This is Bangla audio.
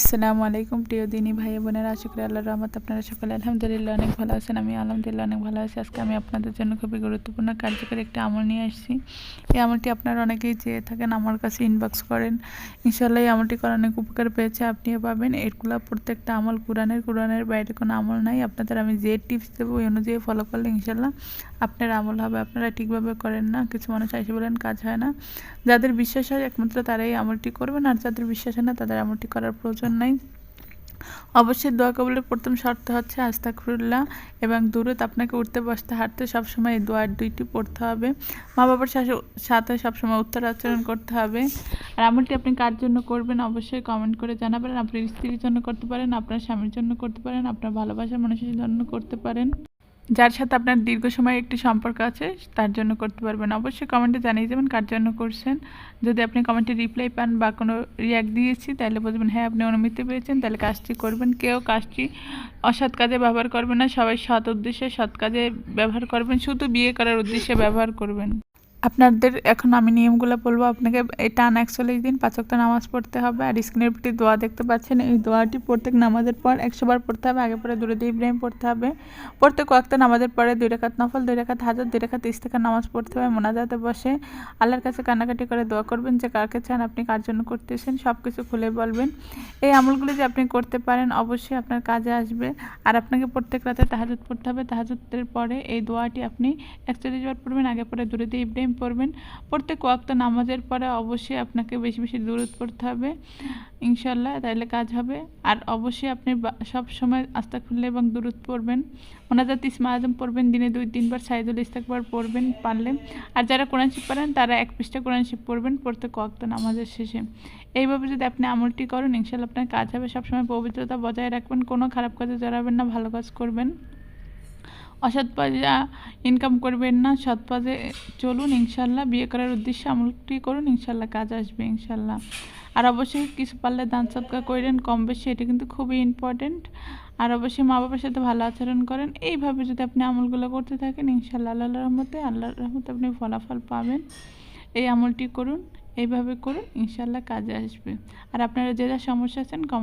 আসসালামু আলাইকুম, প্রিয় দিনী ভাই বোনেরা। আশা করি আল্লাহ রহমত আপনারা সকলে আলহামদুলিল্লাহ অনেক ভালো আছেন। আমি আলহামদুলিল্লাহ অনেক ভালো আছি। আজকে আমি আপনাদের জন্য খুবই গুরুত্বপূর্ণ, কার্যকরী একটা আমল নিয়ে আসছি। এই আমলটি আপনারা অনেকেই চেয়ে থাকেন, আমার কাছে ইনবক্স করেন। ইনশাল্লাহ এই আমলটি করে অনেক উপকার পেয়েছে, আপনিও পাবেন। এরগুলো প্রত্যেকটা আমল কোরআনের কোরআনের বাইরে কোনো আমল নাই। আপনাদের আমি যে টিপস দেবো, ওই অনুযায়ী ফলো করলে ইনশাল্লাহ আপনার আমল হবে। আপনারা ঠিকভাবে করেন না, কিছু মানুষ এসে বলেন, কাজ হয় না। যাদের বিশ্বাস হয়, একমাত্র তারাই আমলটি করবেন। আর যাদের বিশ্বাস হয় না, তাদের আমলটি করার প্রয়োজন নাই। অবশ্যই দোয়া কবলের প্রথম শর্ত হচ্ছে আস্তাকফিরুল্লাহ এবং দূরত আপনাকে উঠতে, বসতে, হাঁটতে সবসময় এই দোয়ার দুইটি পড়তে হবে। মা বাবার সাথে সবসময় উত্তর আচরণ করতে হবে। আর আমলটি আপনি কার জন্য করবেন অবশ্যই কমেন্ট করে জানাবেন। আপনার স্ত্রীর জন্য করতে পারেন, আপনার স্বামীর জন্য করতে পারেন, আপনার ভালোবাসার মানুষের জন্য করতে পারেন। যার সাথে আপনার দীর্ঘ সময় একটি সম্পর্ক আছে, তার জন্য করতে পারবেন। অবশ্যই কমেন্টে জানিয়ে দেবেন কার জন্য করছেন। যদি আপনি কমেন্টে রিপ্লাই পান বা কোনো রিয়াক্ট দিয়েছি, তাহলে বলবেন হ্যাঁ আপনি অনুমতি পেয়েছেন, তাহলে কাজটি করবেন। কেউ কাজটি অসৎ কাজে ব্যবহার করবেন না, সবাই সৎ উদ্দেশ্যে সৎ কাজে ব্যবহার করবেন, শুধু বিয়ে করার উদ্দেশ্যে ব্যবহার করবেন। আপনাদের, এখন আমি নিয়মগুলো বলব, আপনাকে এই টান একচল্লিশ দিন পাঁচকটা নামাজ পড়তে হবে, আর স্ক্রিনের প্রতি দোয়া দেখতে পাচ্ছেন, এই দোয়াটি প্রত্যেক নামাজের পর একশো বার পড়তে হবে, আগে পরে দূরে দিয়ে ইব্রাহিম পড়তে হবে। প্রত্যেক কয়েকটা নামাজের পরে দুই রেখাত নফল, দুই রেখাত হাজার দুই রেখাত ইস্তেকার নামাজ পড়তে হবে, মোনাজাতে বসে আল্লাহর কাছে কান্নাকাটি করে দোয়া করবেন যে কাকে চান আপনি কার জন্য করতেছেন সব কিছু খুলে বলবেন। এই আমলগুলি যে আপনি করতে পারেন, অবশ্যই আপনার কাজে আসবে। আর আপনাকে প্রত্যেক রাতে তাহাজুদ পড়তে হবে, তাহাজুদের পরে এই দোয়াটি আপনি একচল্লিশ বার পড়বেন, আগে পরে দূরে দিয়ে ইব্রাহিম টাইম পড়বেন। প্রত্যেক ওয়াক্ত নামাজের পরে অবশ্যই আপনাকে বেশি বেশি দূরত পড়তে হবে ইনশাল্লাহ তাইলে কাজ হবে। আর অবশ্যই আপনি সব সময় আস্তা খুললে এবং দূরত পড়বেন। ওনাজাত ইসমা আজম পড়বেন, দিনে দুই, তিনবার সাইদুল ইস্তাকবার পড়বেন পারলে। আর যারা কোরআন শিব পারেন তারা এক পৃষ্ঠা কোরআন শিব পড়বেন প্রত্যেক ওয়াক্ত নামাজের শেষে। এইভাবে যদি আপনি আমলটি করেন ইনশাল্লাহ আপনার কাজ হবে। সবসময় পবিত্রতা বজায় রাখবেন, কোনো খারাপ কাজে জড়াবেন না, ভালো কাজ করবেন। অসৎ পয়সা ইনকাম করবেন না সৎ পথে চলুন, ইনশাল্লাহ। বিয়ে করার উদ্দেশ্যে আমলটি করুন, ইনশাল্লাহ কাজ আসবে, ইনশাল্লাহ। আর অবশ্যই কিছু পারলে দান সৎকার করেন, কম বেশি, এটা কিন্তু খুবই ইম্পর্টেন্ট আর অবশ্যই মা বাবার সাথে ভালো আচরণ করেন, এইভাবে যদি আপনি আমলগুলো করতে থাকেন, ইনশাল্লাহ আল্লাহ রহমতে, আল্লাহর রহমতে আপনি ফলাফল পাবেন। এই আমলটি করুন, এইভাবে করুন, ইনশাল্লাহ কাজে আসবে। আর আপনারা যে যা সমস্যা আছেন কমেন্ট